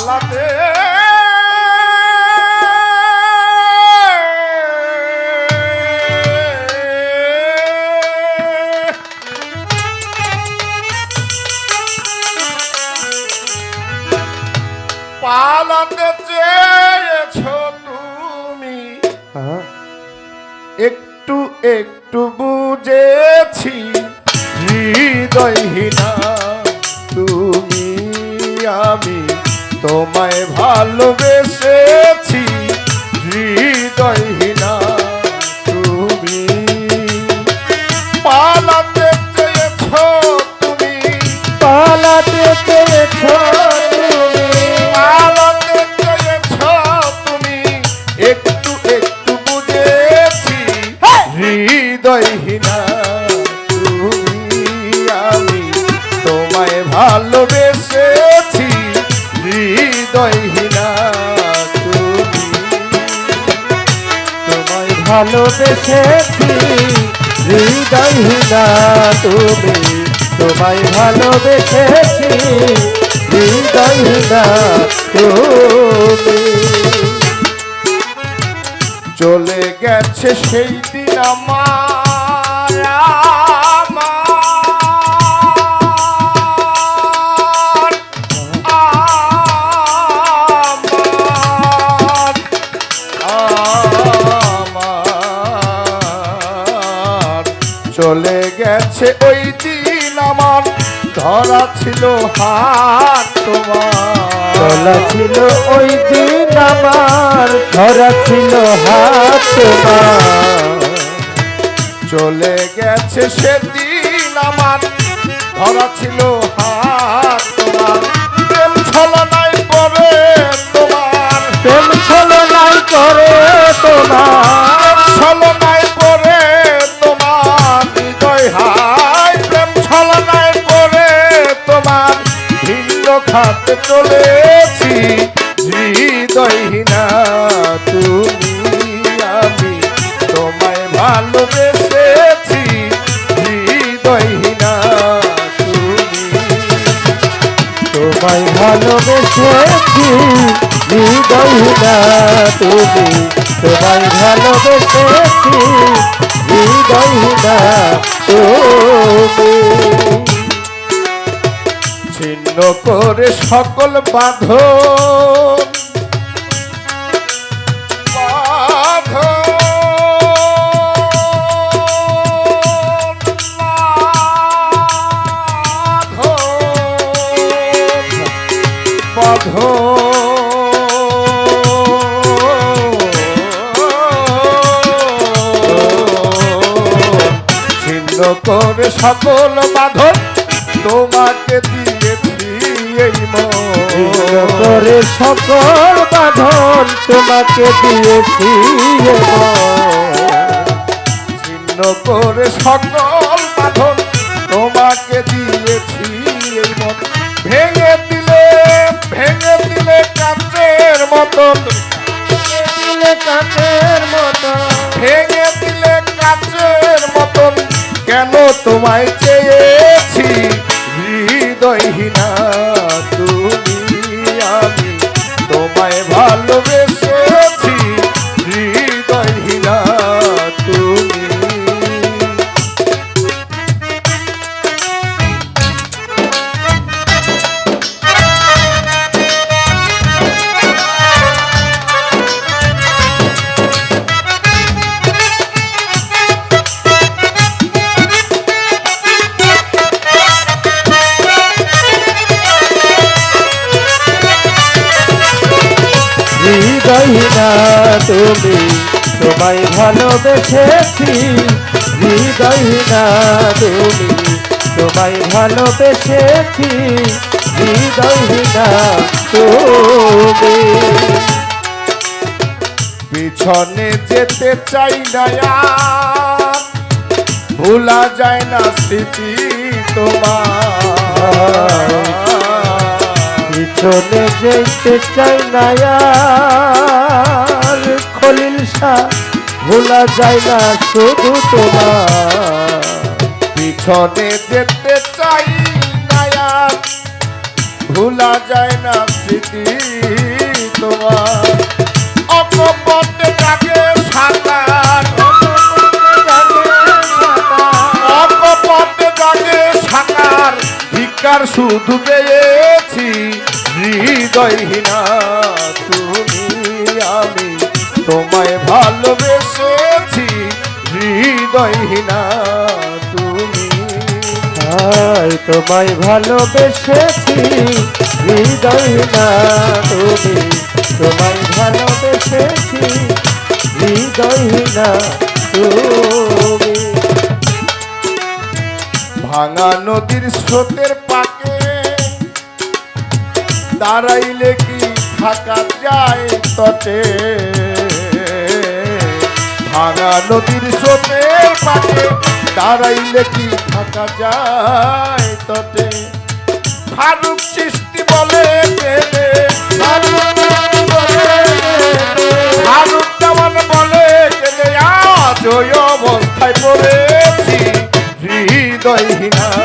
পালাতে। পালাতে চেয়েছো তুমি। একটু একটু বুঝেছি হৃদয়হীনা তুমি আমি। তোমায় ভালোবেসেছি হৃদয়হীনা ভালোবেসেছি হৃদয়হীনা তুমি তোমায় ভালোবেসেছি হৃদয়হীনা তুমি। চলে গেছে সেই দিন আমার। গেছে ওই দিন আমার ধরা ছিল হাত তোমার। চলা ছিল ওই দিন আমার ধরা ছিল হাত তোমার। চলে গেছে সেদিন আমার ধরা ছিল হাত তোমার। প্রেম ছলনায় পরে তোমার। প্রেম ছলনাই করে তোমার। খাতে চলেছি হৃদয়হীনা তুমি, আমি তোমায় ভালোবেসেছি। হৃদয়হীনা তুমি, তোমায় ভালোবেসেছি। হৃদয়হীনা তুমি, তোমায় ভালোবেসেছি। হৃদয়হীনা করে সকল বাঁধন। সকল বাঁধন তোমাকে দিয়েছি এই করে সকল বাঁধন তোমাকে দিয়েছি। ছিন্ন করে সকল বাঁধন তোমাকে দিয়েছি এই মন ভেঙে দিলে ভেঙে দিলে কাচের মতন। দিলে কাঠের মতো ভেঙে দিলে কাচের মতন। কেন তোমায় চেয়েছি? হৃদয়হীনা। হৃদয়হীনা তুমি তোমায় ভালোবেসেছি হৃদয়হীনা তুমি তোমায় ভালোবেসেছি হৃদয়হীনা তুমি পিছনে যেতে চাই না ভোলা যায় না স্মৃতি তোমার। পিছনে যেতে চাই না আর। খলিল শাহ ভোলা যায় না শুধু তোমার। পিছনে যেতে চাই না আর, ভোলা যায় না স্মৃতি তোমার। অকপটে পেয়েছি হৃদয়হীনা তুমি আমি। তোমায় ভালোবেসেছি হৃদয়হীনা তুমি। আয় তোমায় ভালোবেসেছি হৃদয় না তুমি। তোমায় ভালোবেসেছি হৃদয় না তুমি। ভাঙা নদীর স্রোতের পাকে দাঁড়াইলে কি থাকা যায় তটে? ভাঙা নদীর স্রোতের পাকে দাঁড়াইলে কি থাকা যায় তটে? ফারুক সৃষ্টি বলে ফারুক অবস্থায় পড়েছি হৃদয়হীনা।